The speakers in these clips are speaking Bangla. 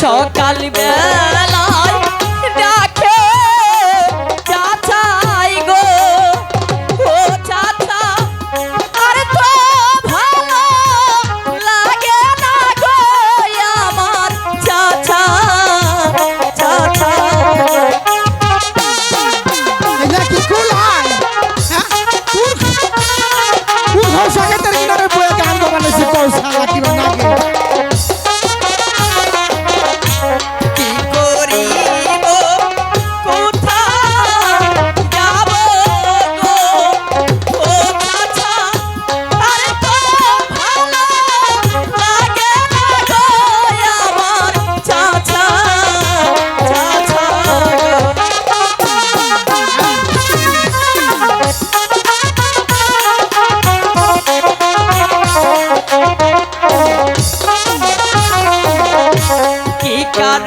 সকাল বেলা কার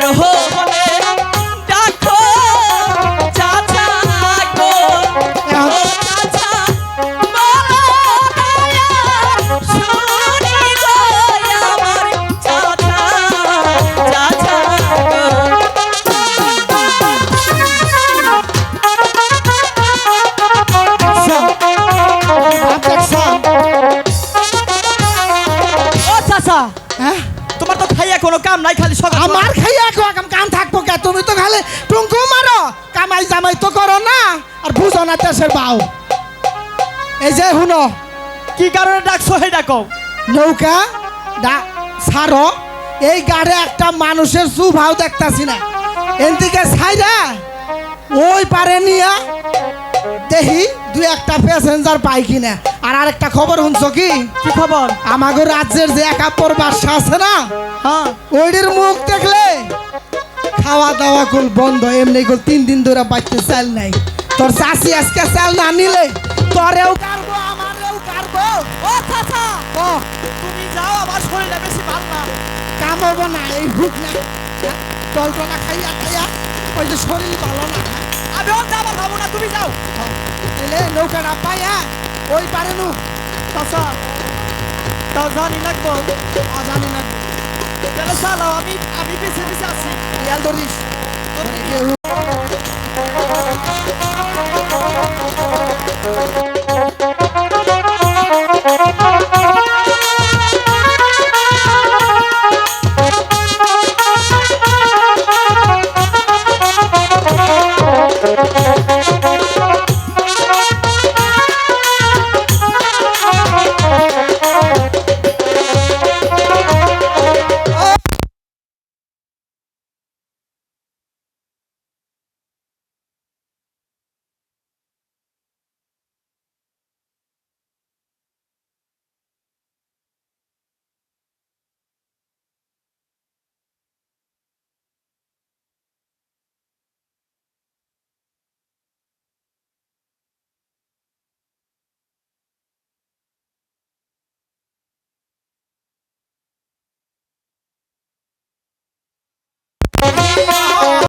নাই খালি সকাল আমার খাইয়া কো কাম কাম থাকব কে? তুমি তো খালি টুঙ্কু মারো। কামাই জামাই তো করো না। আর বুঝো না দেশের বাউ। এই যে শুনো, কি কারণে ডাকছো হে ডাকো নৌকা ডা সারো এই গাড়ে একটা মানুষের সুভাও দেখতাছি না। এদিকে ছাইরা ওই পারে নিয়া দেখি দুই একটা প্যাসেঞ্জার পাই কিনা? আর আরেকটা খবর শুনছো কি? কি খবর? আমাগো রাজ্যের যে একাত্তর বাদশা আছে না? হ্যাঁ। ওইটির মুখ দেখলে খাওয়া দাওয়া কুল বন্ধ এমনি কুল তিন দিন ধরে বাচ্চা চাল নাই। তোর চাষি আজকে চাল না নিলে তোরেও কারবো আমারেও কারবো। ও চাচা ও তুমি যাও আমার শরীরে বেশি ভালো না। কামাবো না এই ভুক না। টলটলা খাইয়া খাইয়া ওই যে শরীর ভালো না। আমি যাবার ভাবো না তুমি যাও। Ele não can apanhar. Oi, para no. Tasa. Tazani nagbo. Azani a Kalau salah, kami kami bisa bisa sih. Yang turis.